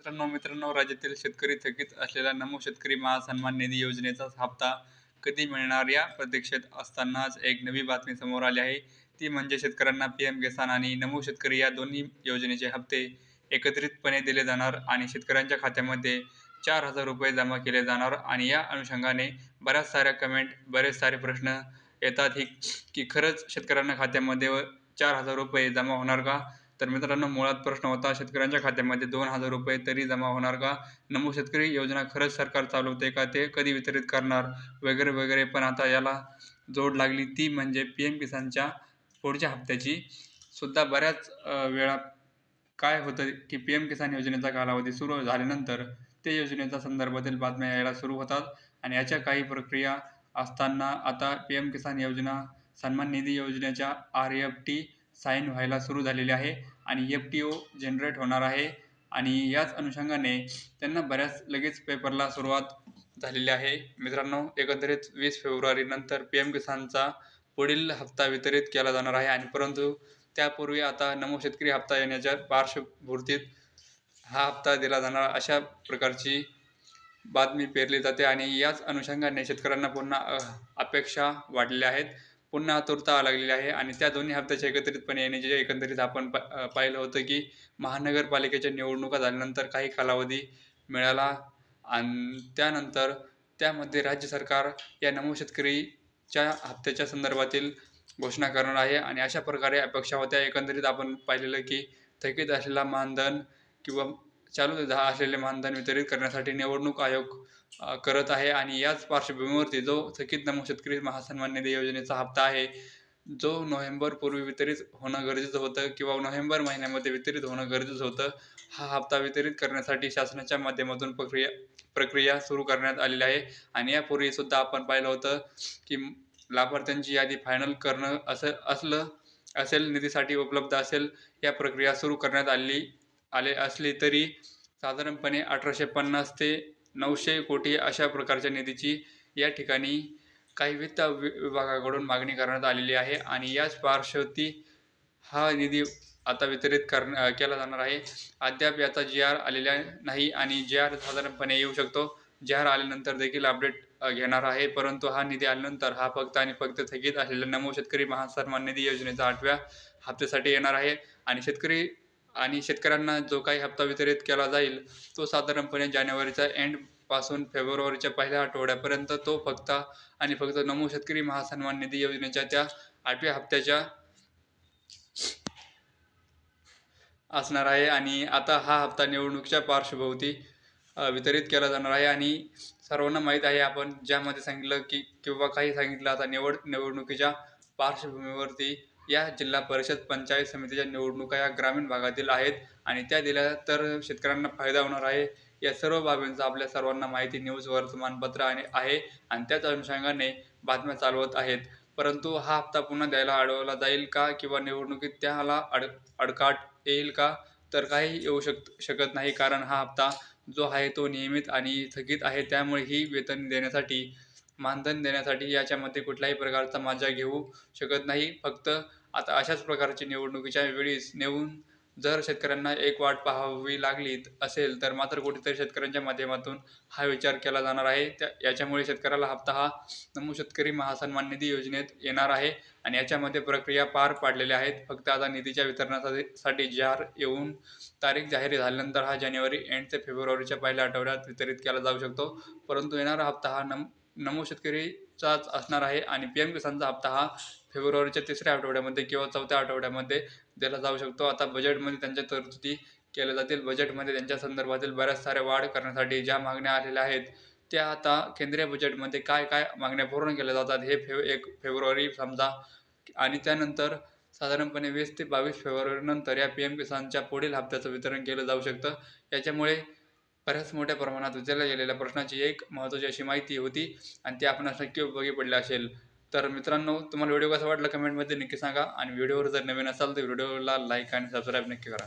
मित्रांनो मित्रांनो राज्यातील शेतकरी थकीत असलेला नमो शेतकरी महासन्मान निधी योजनेचा हप्ता कधी मिळणार या प्रतीक्षेत असतानाच एक नवी बातमी समोर आली आहे. ती म्हणजे शेतकऱ्यांना पी एम किसान आणि नमो शेतकरी या दोन्ही योजनेचे हप्ते एकत्रितपणे दिले जाणार आणि शेतकऱ्यांच्या खात्यामध्ये चार हजार रुपये जमा केले जाणार आणि या अनुषंगाने बऱ्याच साऱ्या कमेंट बरेच सारे प्रश्न येतात. ही की खरंच शेतकऱ्यांना खात्यामध्ये व चार हजार रुपये जमा होणार का? तर मित्रांनो मुळात प्रश्न होता शेतकऱ्यांच्या खात्यामध्ये दोन हजार रुपये तरी जमा होणार का? नमो शेतकरी योजना खरंच सरकार चालवते का? ते कधी वितरित करणार? वगैरे वगैरे. पण आता याला जोड लागली ती म्हणजे पी एम किसानच्या पुढच्या हप्त्याची. सुद्धा बऱ्याच वेळा काय होतं की पी एम किसान योजनेचा कालावधी सुरू झाल्यानंतर ते योजनेच्या संदर्भातील बातम्या यायला सुरू होतात आणि याच्या काही प्रक्रिया असताना आता पी एम किसान योजना सन्मान निधी योजनेच्या आर एफ टी साईन व्हायला सुरू झालेली आहे आणि एफ टी ओ जनरेट होणार आहे. आणि याच अनुषंगाने त्यांना बऱ्याच लगेच पेपरला सुरुवात झालेली आहे. मित्रांनो एकंदरीत वीस फेब्रुवारीनंतर पी एम किसानचा पुढील हप्ता वितरित केला जाणार आहे. आणि परंतु त्यापूर्वी आता नमो शेतकरी हप्ता येण्याच्या पार्श्वभूतीत हा हप्ता दिला जाणार अशा प्रकारची बातमी पेरली जाते. आणि याच अनुषंगाने शेतकऱ्यांना पुन्हा अपेक्षा वाढलेल्या आहेत. पुन्हा आतुरता लागलेली आहे आणि त्या दोन्ही हप्त्याच्या एकत्रितपणे येणे जे एकंदरीत आपण पा पाहिलं होतं की महानगरपालिकेच्या निवडणुका झाल्यानंतर काही कालावधी मिळाला आणि त्यानंतर त्यामध्ये राज्य सरकार या नमो शेतकरीच्या हप्त्याच्या संदर्भातील घोषणा करणार आहे आणि अशा प्रकारे अपेक्षा होत्या. एकंदरीत आपण पाहिलेलं की थकीत असलेला मानधन किंवा चालू दहा असलेले मानधन वितरित करण्यासाठी निवडणूक आयोग करत आहे आणि याच पार्श्वभूमीवरती जो थकीत नमो शेतकरी महासन्मान निधी योजनेचा हप्ता आहे जो नोव्हेंबर पूर्वी वितरित होणं गरजेचं होतं किंवा नोव्हेंबर महिन्यामध्ये वितरित होणं गरजेचं होतं हा हप्ता वितरित करण्यासाठी शासनाच्या माध्यमातून प्रक्रिया प्रक्रिया सुरू करण्यात आलेली आहे. आणि यापूर्वीसुद्धा आपण पाहिलं होतं की लाभार्थ्यांची यादी फायनल करणं असं असलं असेल निधीसाठी उपलब्ध असेल या प्रक्रिया सुरू करण्यात आली आले असले तरी साधारणपणे अठराशे पन्नास ते नऊशे कोटी अशा प्रकारच्या निधीची या ठिकाणी काही वित्त विभागाकडून मागणी करण्यात आलेली आहे आणि याच पार्श्वती हा निधी आता वितरित कर केला जाणार आहे. अद्याप याचा जी आर आलेला नाही आणि जी आर साधारणपणे येऊ शकतो. जी आर आल्यानंतर देखील अपडेट घेणार आहे. परंतु हा निधी आल्यानंतर हा फक्त आणि फक्त थकीत असलेल्या नमो शेतकरी महासन्मान निधी योजनेचा आठव्या हप्त्यासाठी येणार आहे आणि शेतकरी आणि शेतकऱ्यांना जो काही हप्ता वितरित केला जाईल तो साधारणपणे जानेवारीचा एंडपासून फेब्रुवारीच्या पहिल्या आठवड्यापर्यंत तो फक्त आणि फक्त नमो शेतकरी महासन्मान निधी योजनेच्या त्या आठव्या हप्त्याच्या असणार आहे. आणि आता हा हप्ता निवडणुकीच्या पार्श्वभोवती वितरित केला जाणार आहे. आणि सर्वांना माहीत आहे आपण ज्यामध्ये सांगितलं की किंवा काही सांगितलं आता निवड निवडणुकीच्या पार्श्वभूमीवरती या जिल्हा परिषद पंचायत समितीच्या निवडणुका या ग्रामीण भागातील आहेत आणि त्या दिल्या तर शेतकऱ्यांना फायदा होणार आहे. या सर्व बाबींचा आपल्या सर्वांना माहिती न्यूज वर्तमानपत्र आणि आहे आणि त्याच अनुषंगाने बातम्या चालवत आहेत. परंतु हा हप्ता पुन्हा द्यायला अडवला जाईल का किंवा निवडणुकीत त्याला अड अडकाट येईल का? तर काही येऊ शक शकत नाही कारण हा हप्ता जो आहे तो नियमित आणि थकीत आहे. त्यामुळे ही वेतन देण्यासाठी मानधन देण्यासाठी याच्यामध्ये कुठल्याही प्रकारचा मजा घेऊ शकत नाही. फक्त आता अशाच प्रकारची निवडणुकीच्या वेळीस नेऊन जर शेतकऱ्यांना एक वाट पाहावी लागली असेल तर मात्र कुठेतरी शेतकऱ्यांच्या माध्यमातून हा विचार केला जाणार आहे. त्या याच्यामुळे शेतकऱ्याला हप्ता हा नमो शेतकरी महासन्मान निधी योजनेत येणार आहे आणि याच्यामध्ये प्रक्रिया पार पाडलेल्या आहेत. फक्त आता निधीच्या वितरणासाठी जार येऊन तारीख जाहीर झाल्यानंतर हा जानेवारी एंड ते फेब्रुवारीच्या पहिल्या आठवड्यात वितरित केला जाऊ शकतो. परंतु येणारा हप्ता हा नम नमो शेतकरीचाच असणार आहे आणि पी एम किसानचा हप्ता हा फेब्रुवारीच्या तिसऱ्या आठवड्यामध्ये किंवा चौथ्या आठवड्यामध्ये दिला जाऊ शकतो. आता बजेटमध्ये त्यांच्या तरतुदी केल्या जातील. बजेटमध्ये त्यांच्या संदर्भातील बऱ्याच साऱ्या वाढ करण्यासाठी ज्या मागण्या आलेल्या आहेत त्या आता केंद्रीय बजेटमध्ये काय काय मागण्या पूर्ण केल्या जातात हे फे एक फेब्रुवारी समजा. आणि त्यानंतर साधारणपणे वीस ते बावीस फेब्रुवारीनंतर या पी एम किसानच्या पुढील हप्त्याचं वितरण केलं जाऊ शकतं. याच्यामुळे बऱ्याच मोठ्या प्रमाणात विचारल्या गेलेल्या प्रश्नाची एक महत्त्वाची अशी माहिती होती आणि ती आपणास नक्की उपयोगी पडली असेल. तर मित्रांनो तुम्हाला व्हिडिओ कसा वाटला कमेंटमध्ये नक्की सांगा आणि व्हिडिओवर जर नवीन असाल तर व्हिडिओला लाईक आणि सबस्क्राईब नक्की करा.